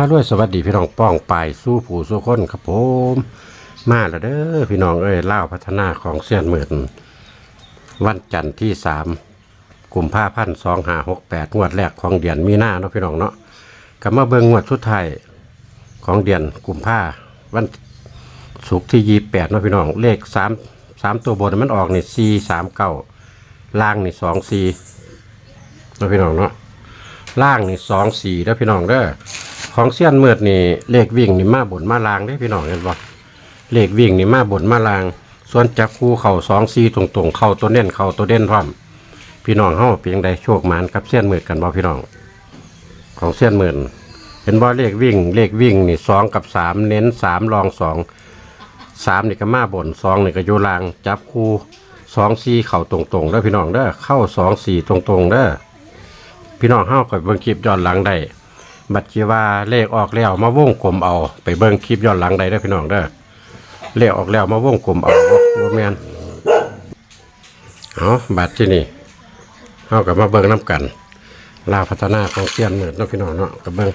พระรวยสวัสดีพี่น้องป้องปายสู้ผู้สู้คนครับผมมาแล้วเด้อพี่น้องเอ้ยเล่าพัฒนาของเสี้ยนหมื่นวันจันทร์ที่สามกุมภาพันธ์สองหาหกแปดงวดแรกของเดือนมีนาเนาะพี่น้องเนาะกลับมาเบิ่งงวดสุดท้ายของเดือนกุมภาวันศุกร์ที่ยี่แปดเนาะพี่น้องเลขสามสามตัวบนมันออกนี่สี่สามเก้าล่างนี่สองสี่เนาะพี่น้องเนาะล่างนี่สองสี่แล้วพี่น้องเด้อ ของเสี้ยนเมือดนี่เลขวิ่งนี่มาบนมาลางได้พี่น้องเห็นบ่เลขวิ่งนี่มาบนมาลาง ส่วนจับคู่เข่าสองสี่ตรงๆเข้าตัวเน้นเข้าตัวเด่นพร้อมพี่น้องเฮาเพียงใดโชคหมานกับเสี้ยนเมือดกันบ่พี่น้อง ของเสี้ยนเมือดเห็นบ่เลขวิ่ง เลขวิ่งนี่สองกับสามเน้นสามรองสองสามนี่ก็มาบนสองนี่ก็อยู่ลาง จับคู่สองสี่เข้าตรงๆเด้อพี่น้องเด้อเข้าสองสี่ตรงๆเด้อพี่น้องเฮาก็เบิ่งคลิปย้อนหลังได้ บัดกี้ว่าเลขออกแล้วมาวงกลมเอา ไปเบิ่งคลิปย้อนหลังได้ด้อพี่น้องเด้อเลขออกแล้วมาวงกลมเอาบ่แมนเอาบัดที่นี่เฮาก็มาเบิ่งนํกัน ลาวพัฒนาของเซียนมืดเนาะพี่น้องเนาะก็เบิ่ง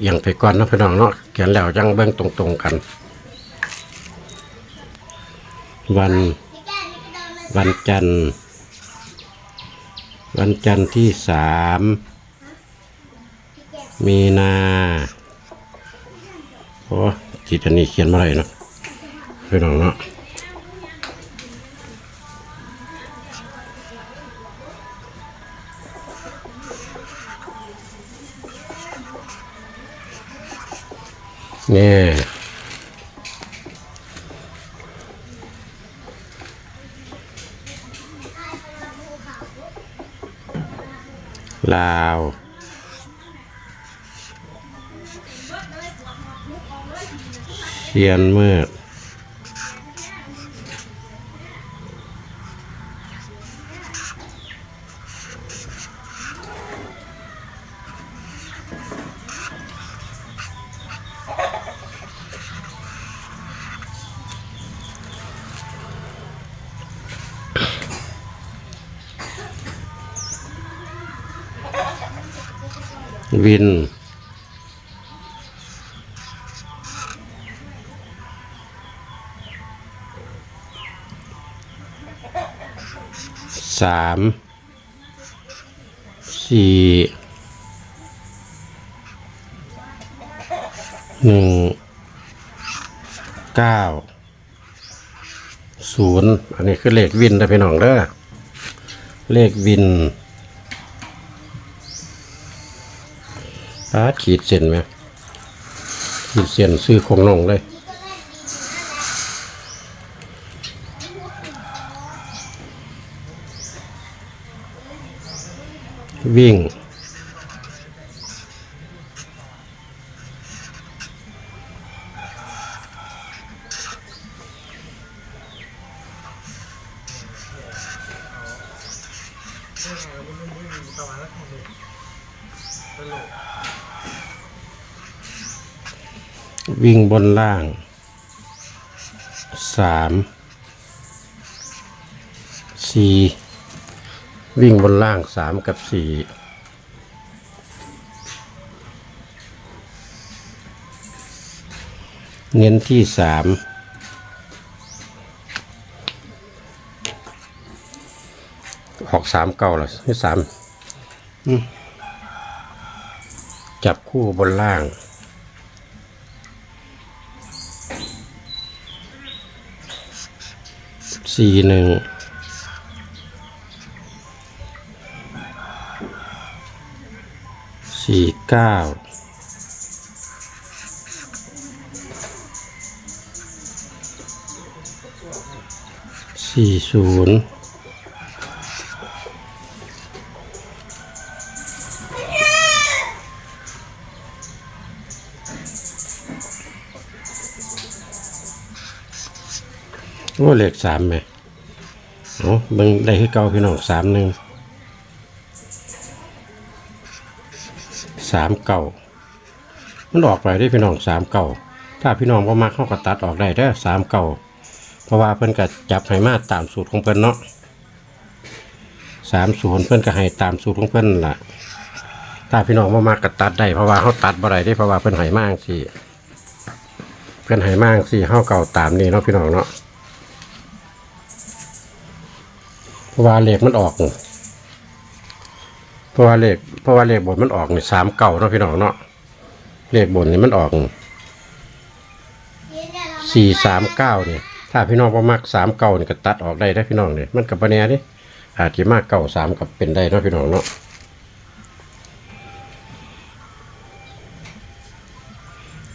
เอียงไปก่อนเนาะพี่น้องเนาะเขียนแล้วจังเบิ่งตรงๆกัน วัน วันจันทร์วันจันทร์ที่สาม มีนาโอ้จิตอันนี้เขียนมาอะไรเนาะพี่น้องเนาะเนี่ยลาว เชียนเมือกวิน สามสี่หนึ่งเก้าศูนย์อันนี้คือเลขวินนะพี่น้องเด้อเลขวินอาขีดเส้นไหมขีดเส้นซื้อคงนงเลย วิ่ง วิ่งบนล่าง สาม สี่ วิ่งบนล่างสามกับสี่เน้นที่สามออกสามเก้าละที่สามอืมจับคู่บนล่าง สี่หนึ่ง สี่เก้าสี่ศูนย์โอ้เลขสามไหมเอาเบิ่งได้ให้เก่าพี่น้องสามหนึ่ง สามเก่ามันออกไปได้พี่น้องสามเก่าถ้าพี่น้องว่ามาเข้ากับตัดออกได้เด้อสามเก่าเพราะว่าเพิ่นก็จับให้มาตามสูตรของเพิ่นเนาะสามศูนย์เพิ่นก็ให้ตามสูตรของเพิ่นนั่นล่ะ ถ้าพี่น้องมามากก็ตัดได้เพราะว่าเขาตัดบ่ได้ได้เพราะว่าเพิ่นให้มากสิเพิ่นให้มากสิเฮาเก่าตามนี่เนาะพี่น้องเนาะเพราะว่าเหลขมันออก เพราะว่าเลขเพราะว่าเลขบนมันออกนี่สามเก่าเนาะพี่น้องเนาะเลขบนนี่มันออกสี่สามเก้าเนี่ยถ้าพี่น้องบ่มักสามเก้าเนี่ยก็ตัดออกได้ได้พี่น้องเนี่ยมันกับปะแนนี่อาจจะมากเก้าสามกับเป็นได้เนาะพี่น้องเนาะ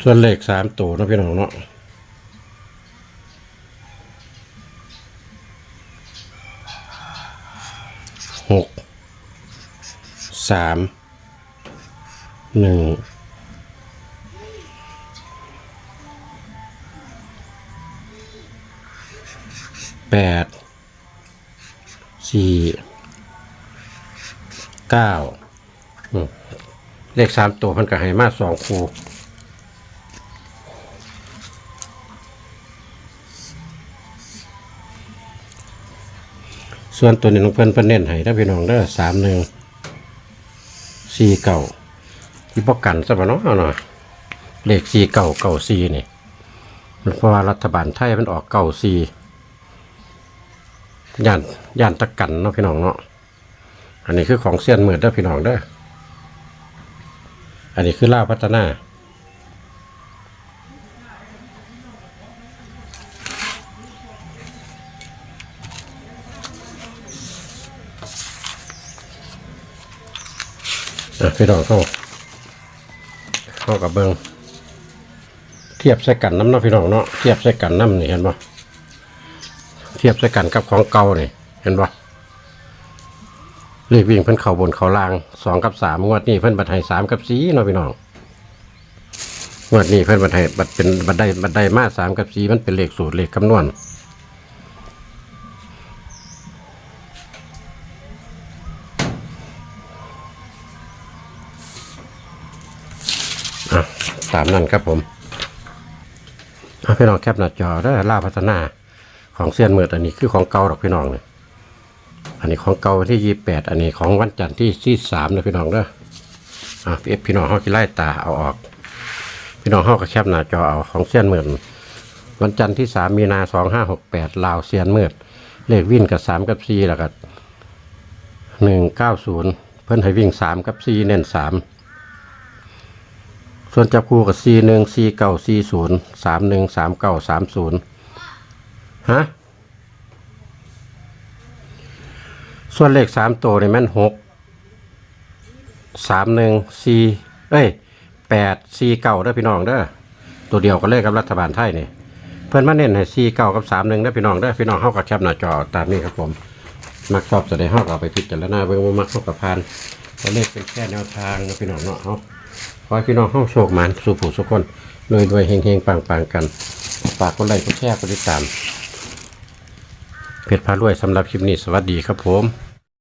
ส่วนเลขสามตัวเนาะพี่น้องเนาะ สามหนึ่งแปดสี่เก้าเลขสามตัวมันก็ให้มาสองคู่ส่วนตัวนี้น้องเพิ่นเพิ่นเน้นให้ถ้าพี่น้องเด้สามหนึ่ง สี่เก่าที่ป้กันซะบ่เนาะเนาหน่อยเลขสี่เก่าเก่าสี่นี่มันเพราะว่ารัฐบาลไทยมันออกเก่าสี่ย่านย่านตะกันเนาะพี่น้องเนาะอันนี้คือของเสี้ยนเหมือดเด้อพี่น้องเด้ออันนี้คือล่าพัฒนา พี่น้องเข้าเข้ากับเบิงเทียบใส่กันน้ำเนาะพี่น้องเนาะเทียบใส่กันน้ำนี่เห็นบ่เทียบใส่กันกับของเก่านี่เห็นบ่เลขวิ่งเพิ่นเข่าบนเข่าล่างสองกับสามงวดนี้เพิ่นบัดให้สามกับสี่เนาะพี่น้องงวดนี้เพิ่นบัดให้บัดเป็นบัดได้บัดได้มาสามกับสี่มันเป็นเลขสูตรเลขคำนวณ ตามนั้นครับผมเอาพี่น้องแคปหน้าจอได้ล่าพัฒนาของเซียนเมือดอันนี้คือของเก่าดอกพี่น้องเนี่ยอันนี้ของเก่าวันที่ยี่แปดอันนี้ของวันจันทร์ที่ที่สามนะพี่น้องเด้ออะเอฟพี่น้องเขากิไล่ตาเอาออก พี่น้องเขาก็แคบหน้าจอเอาของเซียนเมือวันจันทร์ที่สามมีนาสองห้าหกแปดลาวเซียนเมือดเลขวิ่งกับสามกับสี่แล้วก็หนึ่งเก้าศูนย์เพิ่นให้วิ่งสามกับสี่เน้นสาม ส่วนจับคู่กับสี่หนึ่งสี่เก้าสี่ศูนย์สามหนึ่งสามเก้าสามศูนย์ฮะส่วนเลขสามตัวนี่แม่นหกสามหนึ่งสี่เอ้ยแปดสี่เก้าเด้อพี่น้องเด้อตัวเดียวกันเลยกับรัฐบาลไทยนี่เพื่อนมาเน้นให้สี่เก้ากับสามหนึ่งเด้อพี่น้องเด้อพี่น้องเข้ากับแคปหน้าจอตามนี้ครับผมมักชอบจะได้เข้ากับไปพิจารณาเบิ่งว่ามักเข้ากับพานตัวเลขเป็นแค่แนวทางนะพี่น้องเนาะเอา ขอให้พี่น้องเข้าโชคมันสู่ผู้สุขคนรวยรวยเฮงเฮงปังปังกันฝากกดไลค์กดแชร์กดติดตามเพจพารวยสำหรับคลิปนี้สวัสดีครับผม